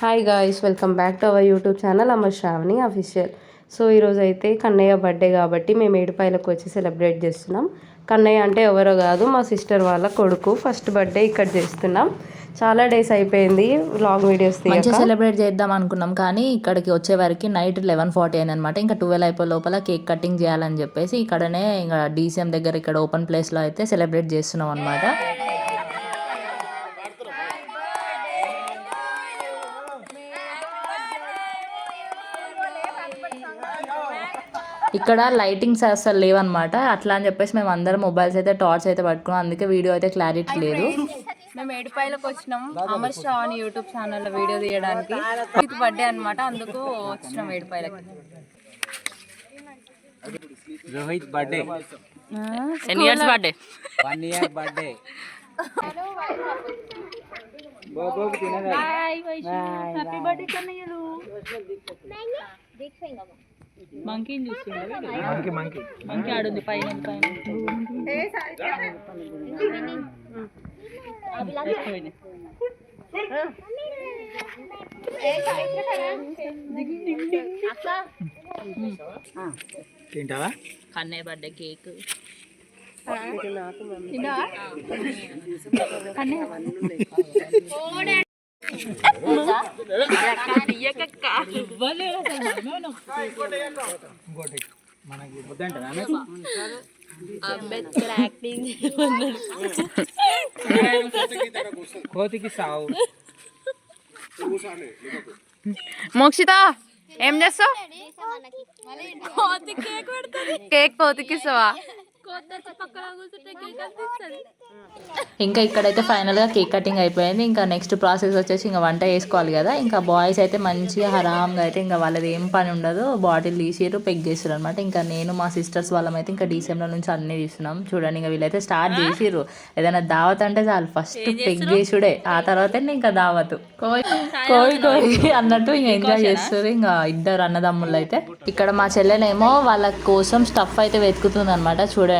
Hi guys welcome back to our YouTube channel Amar Shravani official so ఈరోజు అయితే Kannayya birthday కాబట్టి మేము ఏడుపాయలకు వచ్చి సెలబ్రేట్ చేస్తున్నాం. కన్నయ్య అంటే ఎవరో కాదు మా సిస్టర్ వాళ్ళ కొడుకు. ఫస్ట్ బర్త్డే ఇక్కడ చేస్తున్నాం. చాలా డేస్ అయిపోయింది లాంగ్ వీడియోస్ మంచిగా సెలబ్రేట్ చేద్దాం అనుకున్నాం కానీ ఇక్కడికి వచ్చే వరకు నైట్ లెవెన్ ఫార్టీ అయింది అనమాట ఇంకా ట్వెల్వ్ అయిపోయే లోపల కేక్ కటింగ్ చేయాలని చెప్పేసి ఇక్కడనే ఇంకా డీసీఎం దగ్గర ఇక్కడ ఓపెన్ ప్లేస్లో అయితే సెలబ్రేట్ చేస్తున్నాం అనమాట ఇక్కడ లైటింగ్స్ అసలు లేవన్నమాట. అట్లా అని చెప్పేసి మేము అందరం మొబైల్స్ అయితే టార్చ్ అయితే పట్టుకున్నాం. అందుకే వీడియో అయితే క్లారిటీ లేదు. మేము ఏడుపాయలకు వచ్చినాం. అమర్ శ్రావణి యూట్యూబ్ ఛానల్లో వీడియో తీయడానికి. ఇది బర్త్డే అన్నమాట అందుకు వచ్చినాం ఏడుపాయలకి. రోహిత్ బర్త్డే ఎన్ని years birthday one year birthday happy birthday కన్నయ్యలు. మంకీని చూస్తుండే మంకి మంకి మంకీ ఆడుంది పైన పైన. తింటావా? Kannayya birthday cake. ఇంకోటి మనకి వద్దంటారా కోతికి సావు మోక్షిత ఏం చేస్తావు? కేక్ కోతికి ఇస్తావా ఇంకా ఇక్కడైతే ఫైనల్గా కేక్ కటింగ్ అయిపోయింది. ఇంకా నెక్స్ట్ ప్రాసెస్ వచ్చేసి ఇంకా వంట చేసుకోవాలి కదా. ఇంకా బాయ్స్ అయితే మంచిగా హరామ్గా అయితే ఇంకా వాళ్ళది ఏం పని ఉండదు. బాటిల్ తీసిరు పెగ్ చేసారు అనమాట ఇంకా నేను మా సిస్టర్స్ వాళ్ళం అయితే ఇంకా డీసెంలో నుంచి అన్నీ తీస్తున్నాం. చూడండి ఇంకా వీళ్ళైతే స్టార్ట్ చేసిర్రు. ఏదైనా దావత్ అంటే చాలు. ఫస్ట్ పెగ్ చేసుడే. ఆ తర్వాత ఇంకా దావత్. కోయి కోయి అన్నట్టు ఇంకా ఎంజాయ్ చేస్తారు ఇంకా ఇద్దరు అన్నదమ్ముళ్ళు అయితే. ఇక్కడ మా చెల్లెనేమో వాళ్ళ కోసం స్టఫ్ అయితే వెతుకుతుంది అనమాట చూడండి.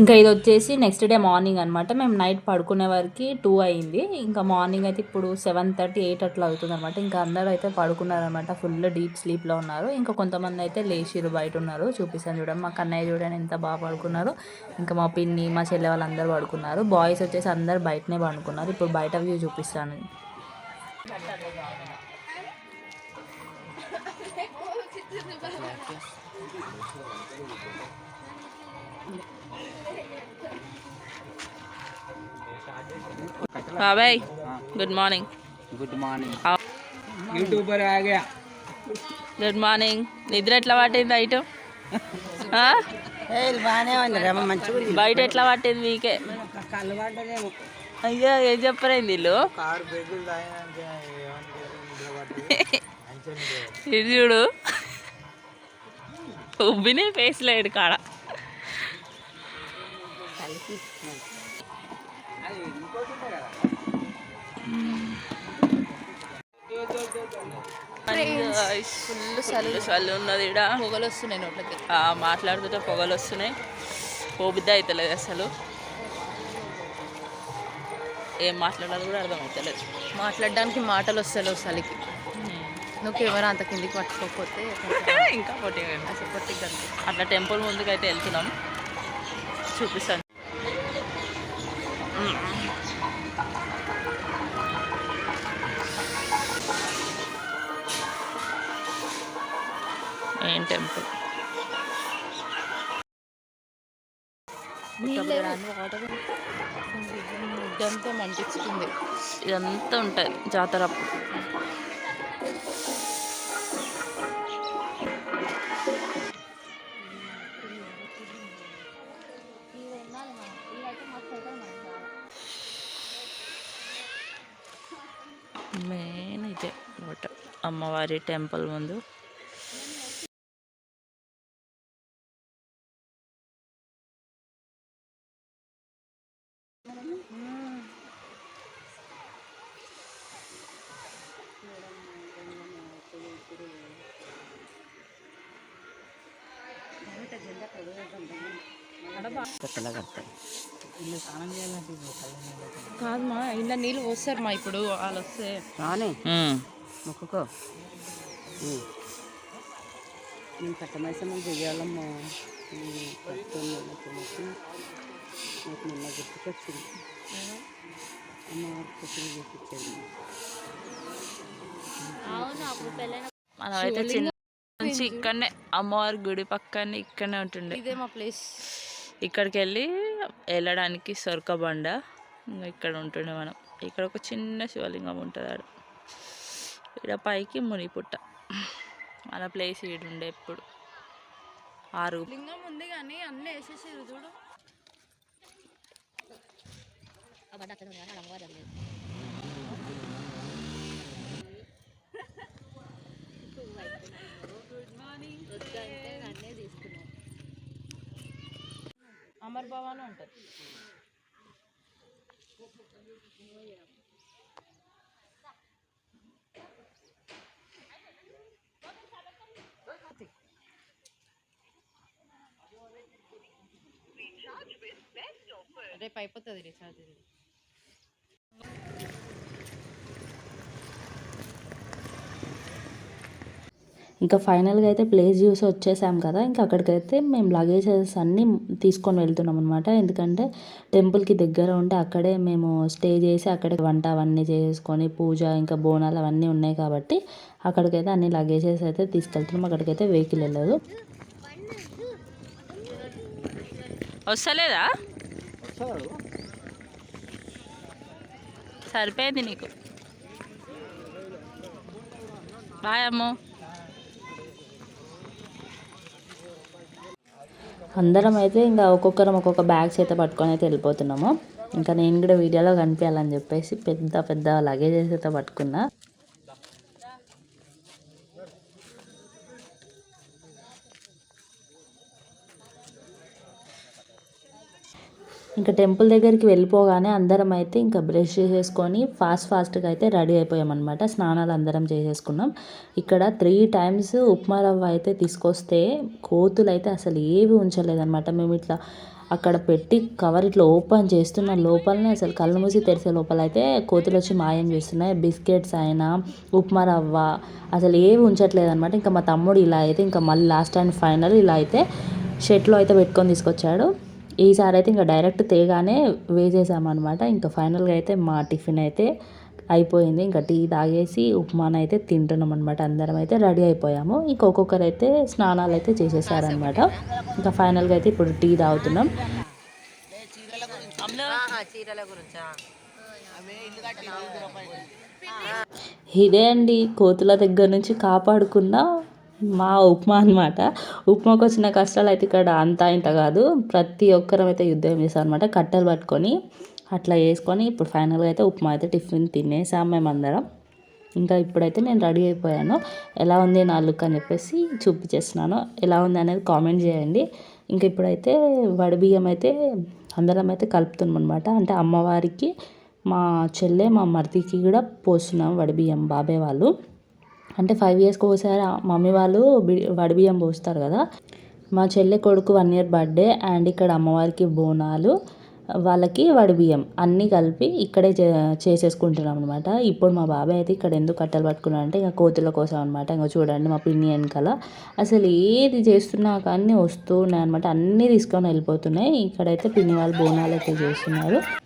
ఇంకా ఇది వచ్చేసి నెక్స్ట్ డే మార్నింగ్ అనమాట మేము నైట్ పడుకునే వరకు టూ అయింది. ఇంకా మార్నింగ్ అయితే ఇప్పుడు సెవెన్ థర్టీ ఎయిట్ అట్లా అవుతుంది అనమాట ఇంకా అందరూ అయితే పడుకున్నారనమాట ఫుల్ డీప్ స్లీప్లో ఉన్నారు. ఇంకా కొంతమంది అయితే లేచిరు బయట ఉన్నారు. చూపిస్తాను చూడండి. మా కన్నయ్య చూడండి ఎంత బాగా పడుకున్నారు. ఇంకా మా పిన్ని మా చెల్లె వాళ్ళందరూ పడుకున్నారు. బాయ్స్ వచ్చేసి అందరు బయటనే పడుకున్నారు. ఇప్పుడు బయట వ్యూ చూపిస్తాను. బాబాయ్ good morning good morning YouTuber ఆ గయా గుడ్ మార్నింగ్ నిద్ర ఎట్లా పట్టింది నైట్ బయట ఎట్లా పట్టింది మీకే? అయ్యో ఏం చెప్పరైంది వీళ్ళు? ఇది చూడు. ఉబ్బినే ఫేస్ లేడు కాడ. ఫుల్ ఉన్నది ఇక్కడ పొగలు వస్తున్నాయి నోట్లకి మాట్లాడుతుంటే పొగలు వస్తున్నాయి పోబుద్ది అవుతలేదు అసలు. ఏం మాట్లాడాలో కూడా అర్థమవుతలేదు. మాట్లాడడానికి మాటలు వస్తలేవు చలికి నువ్వు కెమెరా అంత కిందికి పట్టుకోకపోతే ఇంకా పొట్టి అసలు కనిపిస్తుంది. అట్లా టెంపుల్ ముందుకు అయితే వెళ్తున్నాం. చూపిస్తాను. టెంపుల్ ఇదంతా మంటిస్తుంది ఇదంతా ఉంటుంది జాతర మెయిన్ ఇదే అమ్మవారి టెంపుల్ ముందు. కాదు మా ఇలా నీళ్ళు పోస్తారు మా ఇప్పుడు వాళ్ళు వస్తే. రానే. మొక్కుకో. నేను కట్టమైసమ్మ చెయ్యాలమ్మా. పట్టుకొని మొక్కి నాకు మొన్న గుర్తుకొచ్చింది. అమ్మవారికి పుట్టిన చూపించాను మనమైతే చిన్న నుంచి ఇక్కడనే అమ్మవారి గుడి పక్కనే ఇక్కడనే ఉంటుండే. ఇదే మా ప్లేస్. ఇక్కడికి వెళ్ళి వెళ్ళడానికి సొరకబండ ఇంకా ఇక్కడ ఉంటుండే మనం. ఇక్కడ ఒక చిన్న శివలింగం ఉంటుంది ఆడ. ఇక్కడ పైకి మునిపుట్ట. మన ప్లేస్ ఈడుండే ఎప్పుడు. ఆరు. లింగం ఉంది కానీ అన్నీ వేసేసారు చూడు. అమర్ భవన్ ఉంటుంది రేపు అయిపోతుంది రీఛార్జ్. ఇంకా ఫైనల్గా అయితే ప్లేస్ చూసి వచ్చేసాం కదా ఇంకా అక్కడికైతే మేము లగేజెస్ అన్నీ తీసుకొని వెళ్తున్నాం అనమాట ఎందుకంటే టెంపుల్కి దగ్గర ఉంటే అక్కడే మేము స్టే చేసి అక్కడే వంట అవన్నీ చేసుకొని పూజ ఇంకా బోనాలు అవన్నీ ఉన్నాయి కాబట్టి అక్కడికైతే అన్ని లగేజెస్ అయితే తీసుకెళ్తున్నాం. అక్కడికైతే వెహికల్ వెళ్ళదు. వస్తలేదా? సరిపోయింది నీకు. బాయ్ అమ్మో. అందరం అయితే ఇంకా ఒక్కొక్కరం ఒక్కొక్క బ్యాగ్స్ అయితే పట్టుకొని అయితే వెళ్ళిపోతున్నాము. ఇంకా నేను కూడా వీడియోలో కనిపించాలని చెప్పేసి పెద్ద పెద్ద లగేజెస్ అయితే పట్టుకున్నా. ఇంకా టెంపుల్ దగ్గరికి వెళ్ళిపోగానే అందరం అయితే ఇంకా బ్రష్ చేసేసుకొని ఫాస్ట్ ఫాస్ట్గా అయితే రెడీ అయిపోయామన్నమాట. స్నానాలు అందరం చేసేసుకున్నాం. ఇక్కడ త్రీ టైమ్స్ ఉప్మా రవ్వ అయితే తీసుకొస్తే కోతులు అయితే అసలు ఏవి ఉంచలేదన్నమాట. మేము ఇట్లా అక్కడ పెట్టి కవర్ ఇట్లా ఓపెన్ చేస్తున్న లోపలనే అసలు కళ్ళు మూసి తెరిసే లోపల అయితే కోతులు వచ్చి మాయం చేస్తున్నాయి. బిస్కెట్స్ అయినా ఉప్మా రవ్వ అసలు ఏవి ఉంచట్లేదు అనమాట ఇంకా మా తమ్ముడు ఇలా అయితే ఇంకా మళ్ళీ లాస్ట్ అండ్ ఫైనల్ ఇలా అయితే షర్ట్లో అయితే పెట్టుకొని తీసుకొచ్చాడు. ఈసారి అయితే ఇంకా డైరెక్ట్ తేగానే వేసేసామన్నమాట. ఇంకా ఫైనల్గా అయితే మా టిఫిన్ అయితే అయిపోయింది. ఇంకా టీ తాగేసి ఉప్మానైతే అయితే తింటున్నాం అనమాట అందరం అయితే రెడీ అయిపోయాము. ఇంకా ఒక్కొక్కరు అయితే స్నానాలు అయితే చేసేసారనమాట ఇంకా ఫైనల్గా అయితే ఇప్పుడు టీ తాగుతున్నాం. ఇదే అండి కోతుల దగ్గర నుంచి కాపాడుకున్న మా ఉప్మా అనమాట ఉప్మాకు వచ్చిన కష్టాలు అయితే ఇక్కడ అంతా ఇంత కాదు. ప్రతి ఒక్కరం అయితే యుద్ధం చేస్తాం అనమాట కట్టెలు పట్టుకొని అట్లా వేసుకొని ఇప్పుడు ఫైనల్గా అయితే ఉప్మా అయితే టిఫిన్ తినేసాం మేమందరం. ఇంకా ఇప్పుడైతే నేను రెడీ అయిపోయాను. ఎలా ఉంది నా లుక్ అని చెప్పేసి చూపించేస్తున్నాను. ఎలా ఉంది అనేది కామెంట్ చేయండి. ఇంకా ఇప్పుడైతే వడి బియ్యం అయితే అందరం అయితే కలుపుతున్నాం అనమాట అంటే అమ్మవారికి మా చెల్లె మా మరిదికి కూడా పోస్తున్నాం వడి బియ్యం బాబాయ్ వాళ్ళు. అంటే ఫైవ్ ఇయర్స్కి ఒకసారి మమ్మీ వాళ్ళు బి- వడి బియ్యం పోస్తారు కదా. మా చెల్లె కొడుకు వన్ ఇయర్ బర్త్డే అండ్ ఇక్కడ అమ్మవారికి బోనాలు. వాళ్ళకి వడి బియ్యం అన్నీ కలిపి ఇక్కడే చే చేసేసుకుంటున్నాం అనమాట ఇప్పుడు మా బాబాయ్ అయితే ఇక్కడ ఎందుకు కట్టలు పట్టుకున్నాడు అంటే ఇంకా కోతుల కోసం అనమాట ఇంకా చూడండి మా పిన్ని వెనకాల. అసలు ఏది చేస్తున్నా కానీ వస్తూ ఉన్నాయి అనమాట అన్నీ తీసుకొని వెళ్ళిపోతున్నాయి. ఇక్కడైతే పిన్ని వాళ్ళు బోనాలు అయితే చేస్తున్నారు.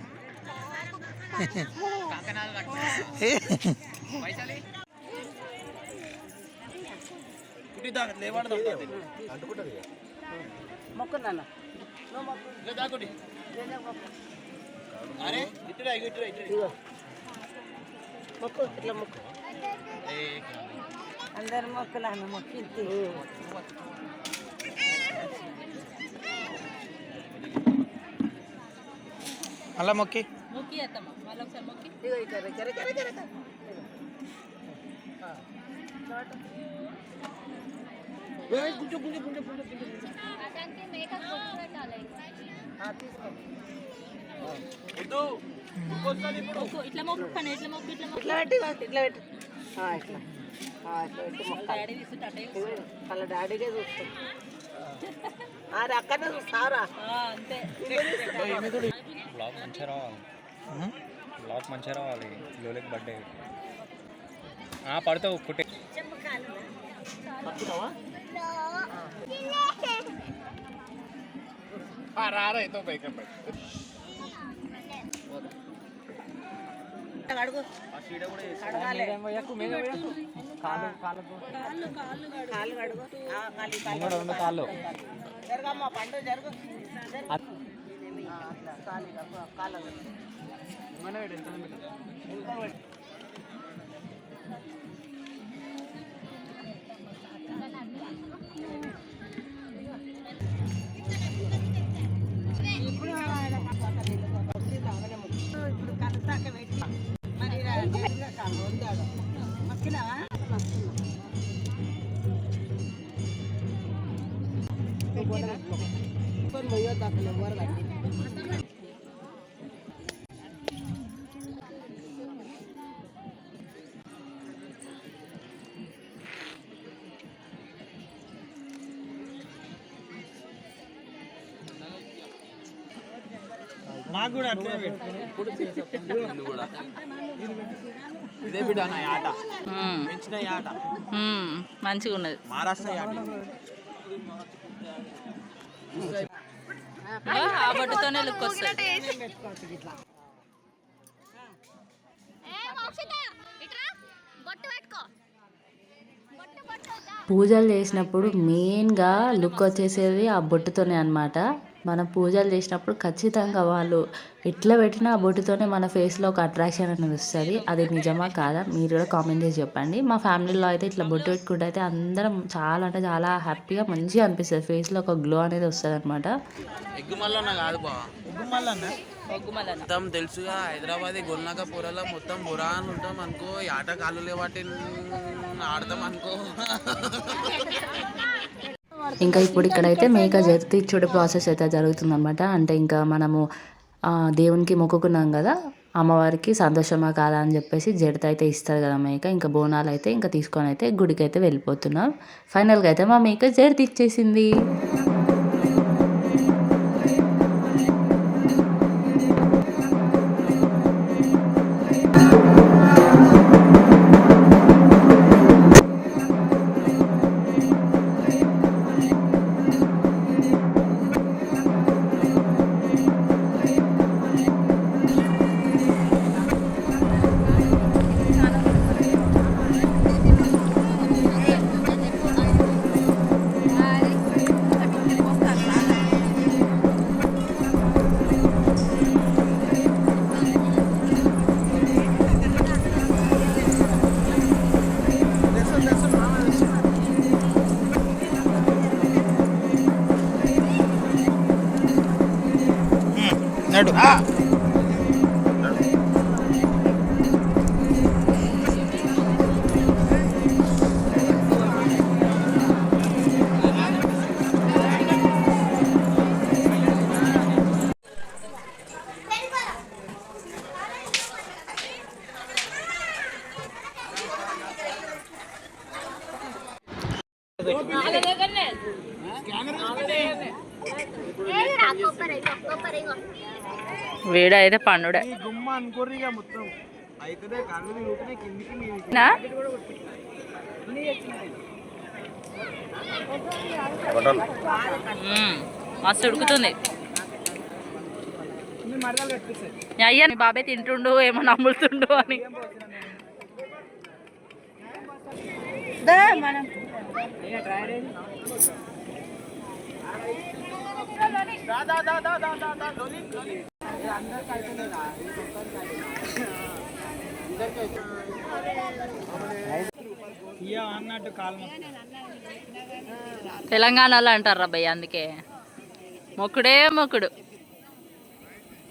మొక్కు నాన్న ఇదిగో. మొక్కు ఇట్లా మొక్కు అందరు మొక్కలు అన్న మొక్కింది అలా మొక్కి ఇదిగో ఇక్కడ ఇక్కడ ఇక్కడ ఇక్కడ ఇక్కడ. ఏయ్, గుంజు, గుంజు, గుంజు, గుంజు, గుంజు. ఆ, తీసుకో ఇట్లా పెట్టి ఇట్లా పెట్టి ఆ, ఇట్లా ఆ, ఇట్లా పెట్టి మొక్కాలి ఇదిగో, వాళ్ళ డాడీకే చూస్తాం అరే అక్కడనే చూస్తారా బ్లాగ్ బ్లాగ్ మంచిగా రావాలి. లోలకి బర్త్డే పడతావు కుట్టే. అడుగు. అడగాలి కాళ్ళు కాళ్ళు కాళ్ళు జరగమ్మా పండు జరుగు. ఇప్పుడు కలుస్తాక పెట్టి మరి రా, జరుగు కాళ్ళు, వందాడు. మక్కినావా? కొన్ని మొయ్యొద్దు అసలు ఎవరు కట్టి. నాకు కూడా అట్లే ఇదే బిడ్డ నా ఆట. పెంచిన ఆట. మంచిగా ఉన్నది. మహారాష్ట్ర ఆట ఆ బొట్టుతోనే లుక్ వస్తుంది. పూజలు చేసినప్పుడు మెయిన్గా లుక్ వచ్చేసేది ఆ బొట్టుతోనే అనమాట మనం పూజలు చేసినప్పుడు ఖచ్చితంగా వాళ్ళు ఎట్లా పెట్టినా ఆ బొట్టుతోనే మన ఫేస్లో ఒక అట్రాక్షన్ అనేది వస్తుంది. అది నిజమా కాదా? మీరు కూడా కామెంట్ చేసి చెప్పండి. మా ఫ్యామిలీలో అయితే ఇట్లా బొట్టు పెట్టుకుంటే అయితే అందరం చాలా అంటే చాలా హ్యాపీగా మంచిగా అనిపిస్తుంది. ఫేస్లో ఒక గ్లో అనేది వస్తుంది అనమాట మొత్తం తెలుసుగా హైదరాబాద్ గొల్నాక పూరలో మొత్తం బురాన్ ఉంటాం అనుకో ఈ ఆట కాళ్ళు లేవాటి ఆడతాం అనుకో. ఇంకా ఇప్పుడు ఇక్కడైతే మేక జర్తి ఇచ్చుడు ప్రాసెస్ అయితే జరుగుతుందన్నమాట. అంటే ఇంకా మనము దేవునికి మొక్కుకున్నాం కదా అమ్మవారికి సంతోషమా కాదా అని చెప్పేసి జడత అయితే ఇస్తారు కదా మేక ఇంకా బోనాలు అయితే ఇంకా తీసుకొని అయితే గుడికి అయితే వెళ్ళిపోతున్నాం ఫైనల్గా అయితే మా మేక జడత ఇచ్చేసింది అన్నాడు మీదికి నా? మ్మ్. మస్తు ఉడుకుతుంది. అయ్యా బాబాయ్ తింటుండు ఏమో నమ్ముతుండు అని. ఇయ్య అన్నట్టు తెలంగాణలో అంటారు అబ్బాయి అందుకే. మొక్కుడే మొక్కుడు.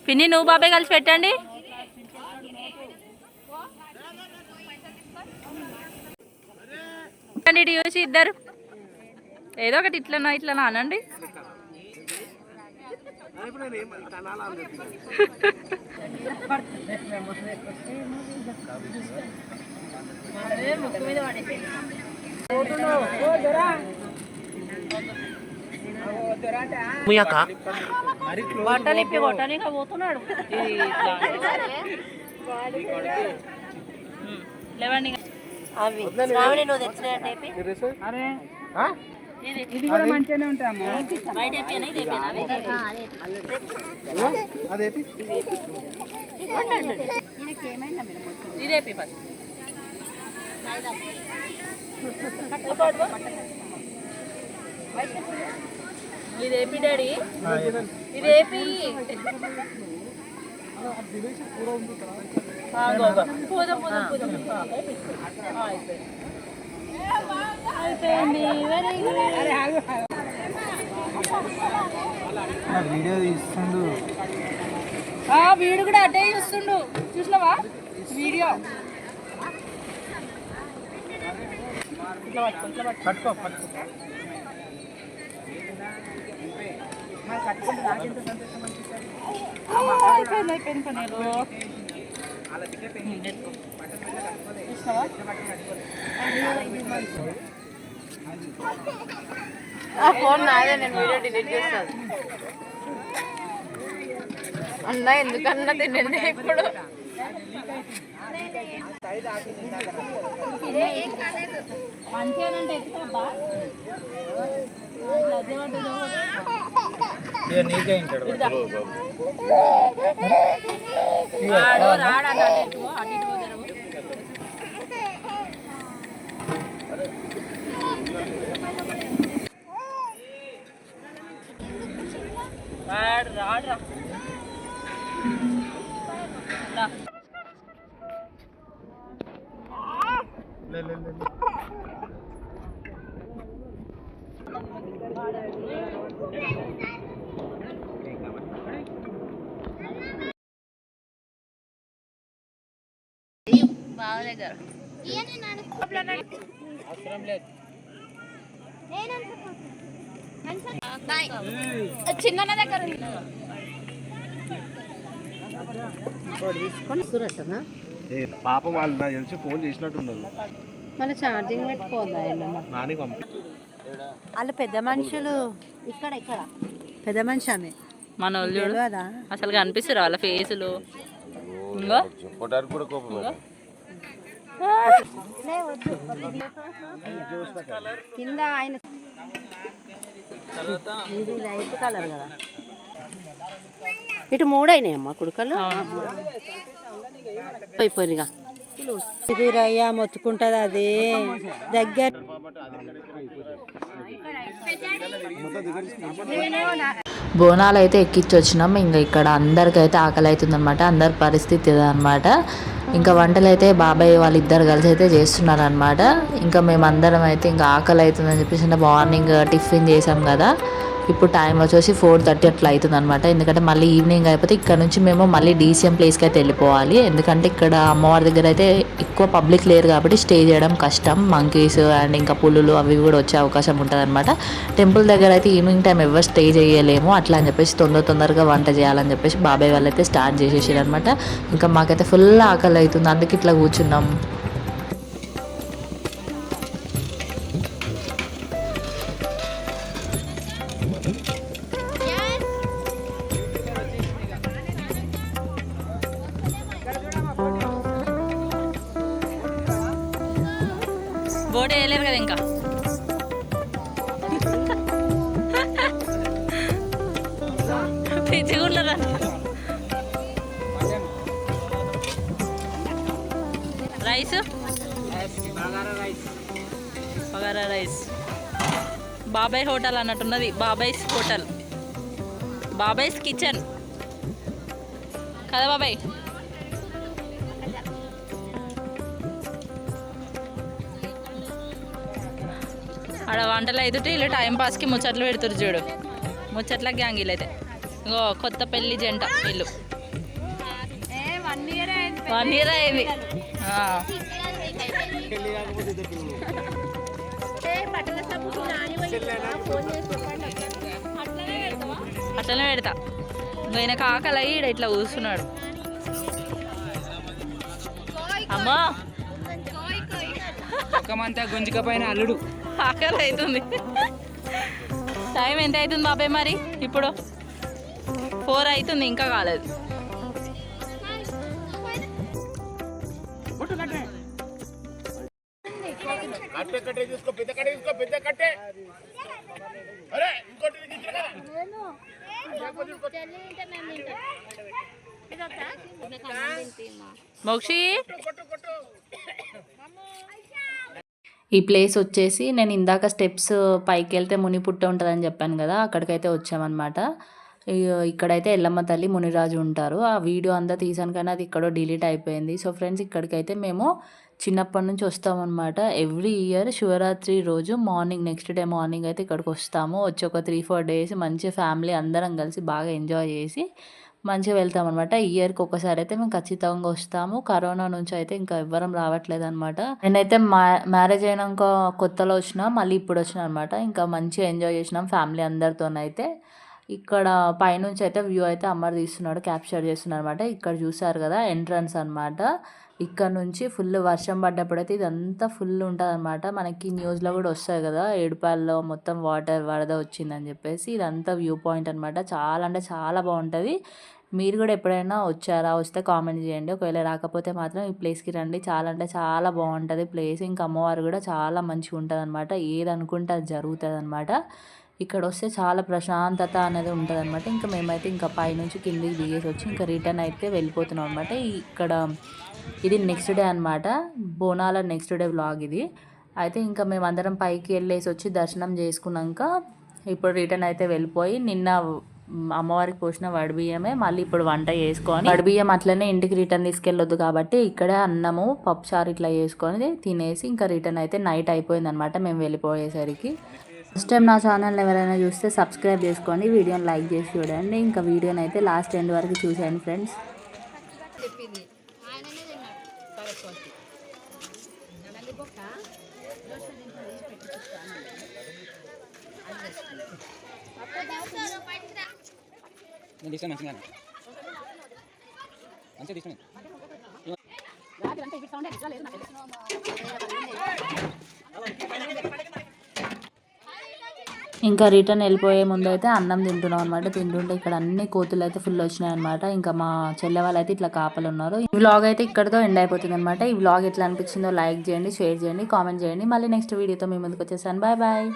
పిన్ని నువ్వు బాబాయ్ కలిసి పెట్టండి. ఇటు చూసి ఇద్దరు. ఏదో ఒకటి ఇట్లనో ఇట్లనో అనండి. బట్టలు ఇప్పి కొట్టడానికి పోతున్నాడు లేవండి అవి శ్రావణి నువ్వు తెచ్చినట్టు ఇది కూడా మంచిగానే ఉంటాయమ్మా అదేంటి ఇదేపి ఫస్ట్ ఇదేపి. డాడీ ఇదేపి. పోదాం పోదాం పోదాం ఆ, అయిపోయింది. అయిపోయింది వెరీ గుడ్ వీడియో తీస్తుండు. ఆ వీడు కూడా అటే చూస్తుండు. చూసినావా? వీడియో. పట్టుకో పట్టుకో. అయిపోయింది అయిపోయింది ఆ ఫోన్ నాదే నేను వీడియో డిలీట్ చేస్తాను అన్నా ఎందుకన్నా తినండి ఇప్పుడు? మంచిగానంటే ఎత్తుకోబ్బా నీకే ఇంటాడు రాడు రాడు అన్న అటు ఇటు అటు ఇటు పోతారు రాడు రాడు రా రా. లే లే లే దగ్గర. చిన్న దగ్గర ఉంది. పాప వాళ్ళు నాకు తెలిసి ఫోన్ చేసినట్టున్నారు. మన ఛార్జింగ్ పెట్టుకోదా పంపి. వాళ్ళు పెద్ద మనుషులు ఇక్కడ ఇక్కడ. పెద్ద మనిషి ఆమె మన వాళ్ళు అసలు కనిపిస్తారు వాళ్ళ ఫేసులు? ఇంకో కింద ఆయన ఇది లైట్ కలర్ కదా ఇటు మూడు అయినాయమ్మా కుడుకలు అయిపోయినాయిగా ఇది రయ్యా మొత్తుకుంటుంది అది. దగ్గర బోనాలు అయితే ఎక్కించి వచ్చినాం ఇంకా ఇక్కడ అందరికైతే ఆకలి అవుతుంది అనమాట అందరి పరిస్థితి ఇదనమాట ఇంకా వంటలు అయితే బాబాయ్ వాళ్ళిద్దరు కలిసి అయితే చేస్తున్నారు అనమాట ఇంకా మేమందరం అయితే ఇంకా ఆకలి అవుతుందని చెప్పేసి మార్నింగ్ టిఫిన్ చేసాం కదా. ఇప్పుడు టైం వచ్చేసి ఫోర్ థర్టీ అట్లా అవుతుంది అనమాట ఎందుకంటే మళ్ళీ ఈవినింగ్ అయిపోతే ఇక్కడ నుంచి మేము మళ్ళీ డీసీఎం ప్లేస్కి అయితే వెళ్ళిపోవాలి. ఎందుకంటే ఇక్కడ అమ్మవారి దగ్గర అయితే ఎక్కువ పబ్లిక్ లేరు కాబట్టి స్టే చేయడం కష్టం. మంకీస్ అండ్ ఇంకా పులులు అవి కూడా వచ్చే అవకాశం ఉంటుంది అనమాట టెంపుల్ దగ్గర అయితే ఈవినింగ్ టైం ఎవరు స్టే చేయలేము. అట్లా అని చెప్పేసి తొందర తొందరగా వంట చేయాలని చెప్పేసి బాబాయ్ వాళ్ళు అయితే స్టార్ట్ చేసేసారు అనమాట ఇంకా మాకైతే ఫుల్ ఆకలి అవుతుంది. అందుకే ఇట్లా కూర్చున్నాం. Rice bagara rice Babai hotel అన్నట్టున్నది. Babai's hotel. Babai's kitchen. కదా బాబాయ్? ఆడ వంటలు అయితే వీళ్ళు టైం పాస్కి ముచ్చట్లు పెడుతురు చూడు. ముచ్చట్ల గ్యాంగ్ వీళ్ళైతే ఇంకో కొత్త పెళ్ళి జంట వీళ్ళు. వన్ ఇయర్ అయింది. అట్లనే పెడతా. ఆయన కాకలు ఇట్లా కూర్చున్నాడు. అమ్మా. ఒక్కమంతా గుంజిక పైన అల్లుడు. ఆకలి అవుతుంది. టైం ఎంత అవుతుంది బాబాయ్ మరి? ఇప్పుడు ఫోర్ అవుతుంది ఇంకా కాలేదు. మోక్షి? ఈ ప్లేస్ వచ్చేసి నేను ఇందాక స్టెప్స్ పైకి వెళ్తే ముని పుట్ట ఉంటుందని చెప్పాను కదా అక్కడికైతే వచ్చామన్నమాట. ఇక్కడైతే ఎల్లమ్మ తల్లి మునిరాజు ఉంటారు. ఆ వీడియో అంతా తీసాను కానీ అది ఇక్కడ డిలీట్ అయిపోయింది. సో ఫ్రెండ్స్ ఇక్కడికైతే మేము చిన్నప్పటి నుంచి వస్తామన్నమాట. ఎవ్రీ ఇయర్ శివరాత్రి రోజు మార్నింగ్ నెక్స్ట్ డే మార్నింగ్ అయితే ఇక్కడికి వస్తాము. వచ్చి ఒక త్రీ ఫోర్ డేస్ మంచి ఫ్యామిలీ అందరం కలిసి బాగా ఎంజాయ్ చేసి మంచిగా వెళ్తాం అనమాట ఇయర్కి ఒకసారి అయితే మేము ఖచ్చితంగా వస్తాము. కరోనా నుంచి అయితే ఇంకా ఎవ్వరం రావట్లేదు అనమాట నేనైతే మ్యా మ్యారేజ్ అయినాక కొత్తలో వచ్చిన మళ్ళీ ఇప్పుడు వచ్చిన అనమాట ఇంకా మంచిగా ఎంజాయ్ చేసినాం ఫ్యామిలీ అందరితోనైతే ఇక్కడ పైనుంచి అయితే వ్యూ అయితే అమ్మర్ తీస్తున్నాడు క్యాప్చర్ చేస్తున్నాడు అనమాట ఇక్కడ చూసారు కదా ఎంట్రన్స్ అనమాట ఇక్కడ నుంచి ఫుల్ వర్షం పడ్డప్పుడైతే ఇదంతా ఫుల్ ఉంటుంది అనమాట మనకి న్యూస్లో కూడా వస్తుంది కదా ఏడుపాల్లో మొత్తం వాటర్ వరద వచ్చిందని చెప్పేసి ఇదంతా వ్యూ పాయింట్ అనమాట చాలా అంటే చాలా బాగుంటుంది. మీరు కూడా ఎప్పుడైనా వచ్చారా వస్తే కామెంట్ చేయండి. ఒకవేళ రాకపోతే మాత్రం ఈ ప్లేస్కి రండి. చాలా అంటే చాలా బాగుంటుంది ప్లేస్. ఇంకా అమ్మవారు కూడా చాలా మంచిగా ఉంటుంది అనమాట ఏదనుకుంటే అది జరుగుతుంది అనమాట ఇక్కడ వస్తే చాలా ప్రశాంతత అనేది ఉంటుంది అనమాట ఇంకా మేమైతే ఇంకా పైనుంచి కిందికి దిగేసి వచ్చి ఇంకా రిటర్న్ అయితే వెళ్ళిపోతున్నాం అనమాట ఇక్కడ ఇది నెక్స్ట్ డే అనమాట బోనాల నెక్స్ట్ డే వ్లాగ్ ఇది. అయితే ఇంకా మేమందరం పైకి వెళ్ళేసి వచ్చి దర్శనం చేసుకున్నాక ఇప్పుడు రిటర్న్ అయితే వెళ్ళిపోయి నిన్న అమ్మవారికి పోసిన వడి బియ్యమే మళ్ళీ ఇప్పుడు వంట చేసుకొని వడి బియ్యం అట్లనే ఇంటికి రిటర్న్ తీసుకెళ్ళొద్దు కాబట్టి ఇక్కడే అన్నము పప్పుచారు ఇట్లా చేసుకొని తినేసి ఇంకా రిటర్న్ అయితే నైట్ అయిపోయిందనమాట మేము వెళ్ళిపోయేసరికి. ఫస్ట్ టైం నా ఛానల్ ఎవరైనా చూస్తే సబ్స్క్రైబ్ చేసుకోండి. వీడియోని లైక్ చేసి చూడండి. ఇంకా వీడియోని అయితే లాస్ట్ ఎండ్ వరకు చూసేయండి ఫ్రెండ్స్ నేను తీసాను మంచిగా మంచిగా తీసాను ఇంకా రిటర్న్ వెళ్ళిపోయే ముందు అయితే అన్నం తింటున్నాం అనమాట తింటుంటే ఇక్కడ అన్ని కోతులు అయితే ఫుల్ వచ్చినాయి అనమాట ఇంకా మా చెల్లె వాళ్ళు అయితే ఇట్లా కాపలు ఉన్నారు ఈ వ్లాగ్ అయితే ఇక్కడతో ఎండ్ అయిపోతుంది అనమాట ఈ వ్లాగ్ ఎట్లా అనిపించిందో లైక్ చేయండి షేర్ చేయండి కామెంట్ చేయండి. మళ్ళీ నెక్స్ట్ వీడియోతో మీ ముందుకు వచ్చేసాను. Bye bye